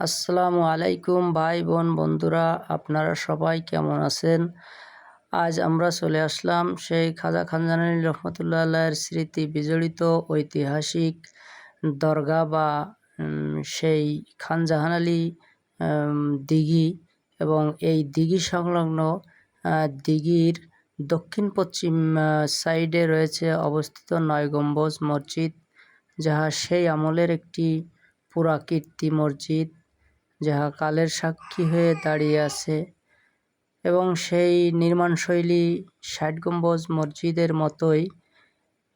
আসসালামু আলাইকুম ভাই বোন বন্ধুরা, আপনারা সবাই কেমন আছেন? আজ আমরা চলে আসলাম সেই খাজা খানজানানি রহমতুল্লাহ আল্লাহের স্মৃতি বিজড়িত ঐতিহাসিক দরগা বা সেই খানজাহান আলী দিঘি এবং এই দিঘি সংলগ্ন দিঘির দক্ষিণ পশ্চিম সাইডে রয়েছে অবস্থিত নয় গম্বুজ মসজিদ, যাহা সেই আমলের একটি পুরাকীর্তি মসজিদ। যাহা কালের সাক্ষী হয়ে দাঁড়িয়ে আছে এবং সেই নির্মাণশৈলী ষাট গম্বুজ মসজিদের মতোই।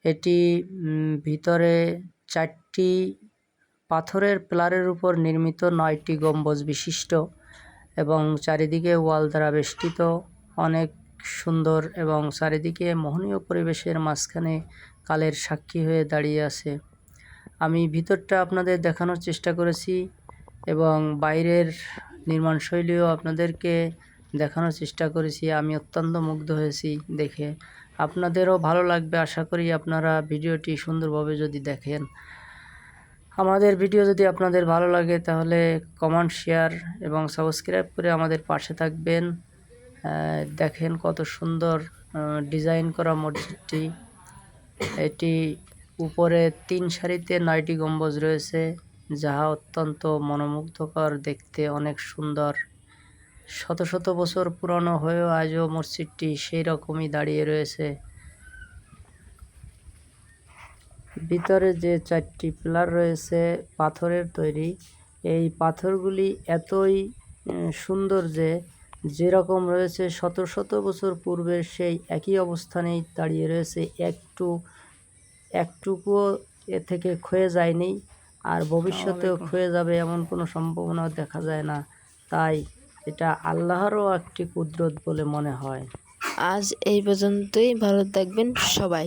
এটি ভিতরে চারটি পাথরের পিলারের উপর নির্মিত নয়টি গম্বুজ বিশিষ্ট এবং চারিদিকে ওয়াল দ্বারা বেষ্টিত। অনেক সুন্দর এবং চারিদিকে মোহনীয় পরিবেশের মাঝখানে কালের সাক্ষী হয়ে দাঁড়িয়ে আছে। আমি ভিতরটা আপনাদের দেখানোর চেষ্টা করেছি। এবং বাইরের নির্মাণশৈলীও আপনাদেরকে দেখানোর চেষ্টা করেছি। আমি অত্যন্ত মুগ্ধ হয়েছি দেখে। আপনাদেরও ভালো লাগবে আশা করি আপনারা ভিডিওটি সুন্দরভাবে যদি দেখেন। আমাদের ভিডিও যদি আপনাদের ভালো লাগে তাহলে কমেন্ট, শেয়ার এবং সাবস্ক্রাইব করে আমাদের পাশে থাকবেন। দেখেন কত সুন্দর ডিজাইন করা মসজিদটি। এটি উপরে তিন সারিতে নয়টি গম্বুজ রয়েছে। যাহা অত্যন্ত মনোমুগ্ধকর দেখতে, অনেক সুন্দর। শত শত বছর পুরনো হয়েও আজও মসজিদটি সেই রকমই দাঁড়িয়ে রয়েছে। ভিতরে যে চারটি পিলার রয়েছে, পাথরের তৈরি। এই পাথরগুলি এতই সুন্দর যে যেরকম রয়েছে, শত শত বছর পূর্বের সেই একই অবস্থানেই দাঁড়িয়ে রয়েছে। একটু, একটুকুও এ থেকে ক্ষয়ে যায়নি। আর ভবিষ্যতেও ক্ষয়ে যাবে এমন কোনো সম্ভাবনাও দেখা যায় না। তাই এটা আল্লাহরও একটি কুদরত বলে মনে হয়। আজ এই পর্যন্তই। ভালো থাকবেন সবাই।